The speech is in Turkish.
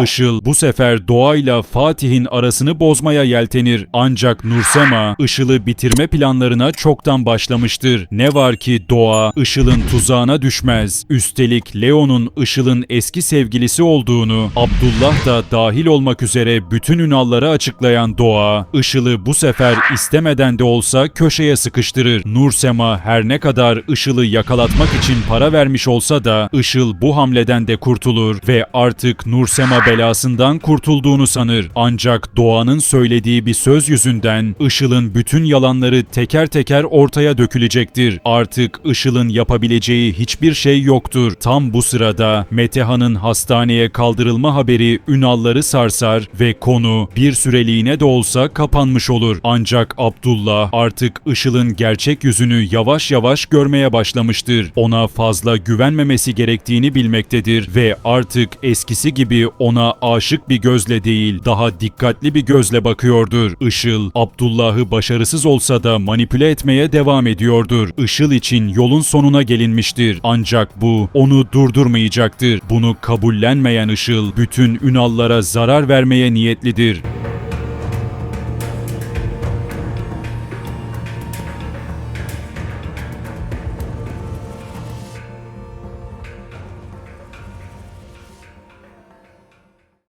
Işıl bu sefer doğayla Fatih'in arasını bozmaya yeltenir. Ancak Nursema Işıl'ı bitirme planlarına çoktan başlamıştır. Ne var ki doğa Işıl'ın tuzağına düşmez. Üstelik Leo'nun Işıl'ın eski sevgilisi olduğunu Abdullah da dahil olmak üzere bütün ünalları açıklayan doğa Işıl'ı bu sefer istemeden de olsa köşeye sıkıştırır. Nursema her ne kadar Işıl'ı yakalatmak için para vermiş olsa da Işıl bu hamleden de kurtulur ve artık Nursema belasından kurtulduğunu sanır. Ancak Doğan'ın söylediği bir söz yüzünden Işıl'ın bütün yalanları teker teker ortaya dökülecektir. Artık Işıl'ın yapabileceği hiçbir şey yoktur. Tam bu sırada Metehan'ın hastaneye kaldırılma haberi Ünalları sarsar ve konu bir süreliğine de olsa kapanmış olur. Ancak Abdullah artık Işıl'ın gerçek yüzünü yavaş yavaş görmeye başlamıştır. Ona fazla güvenmemesi gerektiğini bilmektedir ve artık eskisi gibi ona aşık bir gözle değil, daha dikkatli bir gözle bakıyordur. Işıl, Abdullah'ı başarısız olsa da manipüle etmeye devam ediyordur. Işıl için yolun sonuna gelinmiştir. Ancak bu onu durdurmayacaktır. Bunu kabullenmeyen Işıl, bütün Ünallara zarar vermeye niyetlidir.